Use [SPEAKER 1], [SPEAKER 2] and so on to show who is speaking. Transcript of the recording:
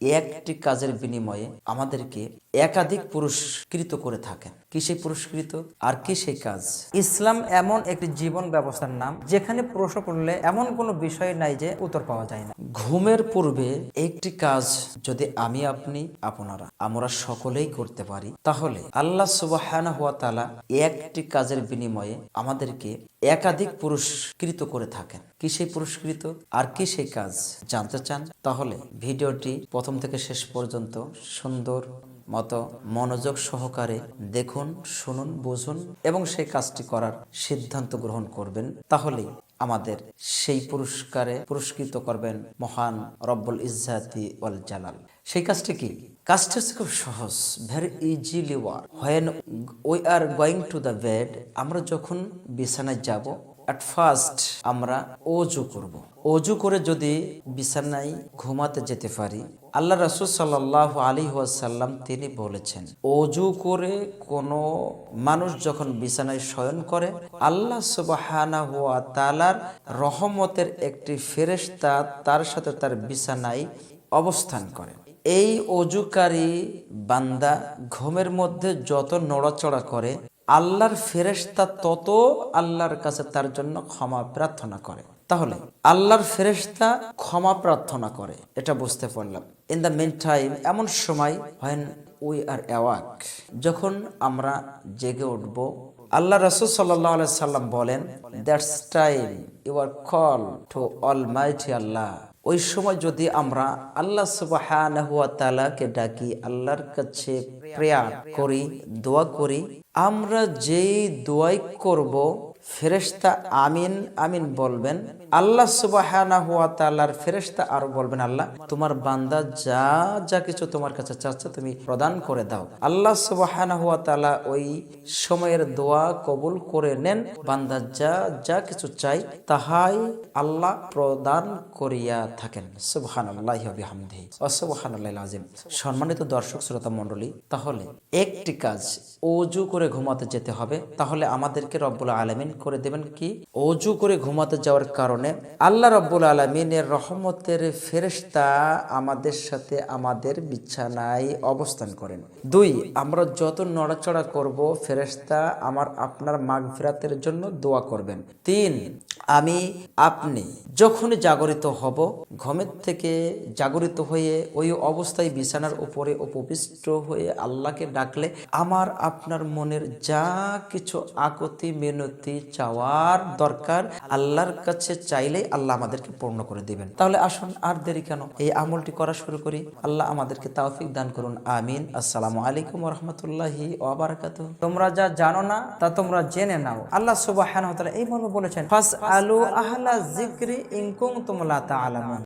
[SPEAKER 1] একটি কাজের বিনিময়ে আমাদেরকে একাধিক পুরস্কৃত করে থাকেন। কি সেই পুরস্কৃত? আর কি সেই কাজ?
[SPEAKER 2] ইসলাম এমন একটি জীবন ব্যবস্থার নাম, যেখানে প্রশ্ন করলে এমন কোনো বিষয় নাই যে উত্তর পাওয়া যায় না।
[SPEAKER 1] ঘুমের পূর্বে একটি কাজ যদি আমি, আপনি, আপনারা, আমরা সকলেই করতে পারি, তাহলে আল্লাহ সুবাহানা হুয়া তালা একটি কাজের বিনিময়ে আমাদেরকে একাধিক পুরস্কৃত করে থাকেন। কি সেই পুরস্কৃত আর কি সেই কাজ জানতে চান? তাহলে ভিডিওটি প্রথম থেকে শেষ পর্যন্ত সুন্দর মতো মনোযোগ সহকারে দেখুন, শুনুন, বুঝুন এবং সেই কাজটি করার সিদ্ধান্ত গ্রহণ করবেন। তাহলে আমাদের সেই পুরস্কারে পুরস্কৃত করবেন মহান রব্বুল ইজ্জাতি ওয়াল জালাল। সেই কাজটি কি? কাজটি হচ্ছে খুব সহজ very easily or when we are going to the bed আমরা যখন বিছানায় যাব অ্যাট ফার্স্ট আমরা অজু করব। অজু করে যদি বিছানায় ঘুমাতে যেতে পারি, আল্লাহ রসুল সাল্লাহ আলী ওয়াসাল্লাম তিনি বলেছেন, অজু করে কোনো মানুষ যখন বিছানায় শয়ন করে, আল্লাহ সুবাহানা হুয়া তালার রহমতের একটি ফেরেশতা তার সাথে তার বিছানায় অবস্থান করে এই অজুকারী বান্দা ঘুমের মধ্যে যত নড়াচড়া করে আল্লাহর ফেরেশতা তত আল্লাহর কাছে তার জন্য ক্ষমা প্রার্থনা করে। তাহলে আল্লাহর ফেরেশতা ক্ষমা প্রার্থনা করে, এটা বুঝতে পারলাম। ইন দ্য মেন টাইম এমন সময় হোয়েন উই আর অ্যাওয়াক যখন আমরা জেগে উঠব, আল্লাহ রসুল সাল্লাহ সাল্লাম বলেন that's time you are call to almighty Allah ওই সময় যদি আমরা আল্লাহ সুবাহকে ডাকি, আল্লাহর কাছে প্রেয়ার করি, দোয়া করি, আমরা যেই দোয়াই করব ফেরেশতা আমিন আমিন বলবেন। আল্লাহ সুবাহানা হুয়া ফেরেশতা আরও বলবেন, আল্লাহ, তোমার বান্দা যা যা কিছু তোমার কাছে চাচ্ছে তুমি প্রদান করে দাও। আল্লাহ সুবাহানা তাআলা ওই সময়ের দোয়া কবুল করে নেন। বান্দা যা যা কিছু চাই তাহাই আল্লাহ প্রদান করিয়া থাকেন। সুবহানাল্লাহিল সম্মানিত দর্শক, শ্রোতা মণ্ডলী, তাহলে একটি কাজ, অজু করে ঘুমাতে যেতে হবে। তাহলে আমাদেরকে রব্বুল আলামিন করে দেবেন কি? অজু করে ঘুমাতে যাওয়ার কারণে আল্লাহ রব্বুল আলমিনের রহমতের ফেরেশতা আমাদের সাথে আমাদের বিছানায় অবস্থান করেন। দুই, আমরা যত নড়াচড়া করব, ফেরেশতা আমার আপনার মাগ ফেরাতের জন্য দোয়া করবেন। তিন, আমি, আপনি যখনই জাগরিত হব, ঘুমের থেকে জাগরিত হয়ে ওই অবস্থায় বিছানার উপরে উপবিষ্ট হয়ে আল্লাহকে ডাকলে আমার আপনার মনের যা কিছু আকতি মিনতি চাওয়ার দরকার, আল্লাহর কাছে চাইলেই আল্লাহ আমাদেরকে পূর্ণ করে দিবেন। তাহলে আসুন আর দেরি কেন? এই আমলটি করা শুরু করি। আল্লাহ আমাদেরকে তাওফিক দান করুন। আমিন। আসসালাম আলাইকুম রহমতুল্লাহি ওবরাকাত
[SPEAKER 2] তোমরা যা জানো না, তা তোমরা জেনে নাও। আল্লাহ সুবাহ এই মর্মে বলেছেন ফাস আলু আহলা জিক্রি ইনকুম তোমলা তা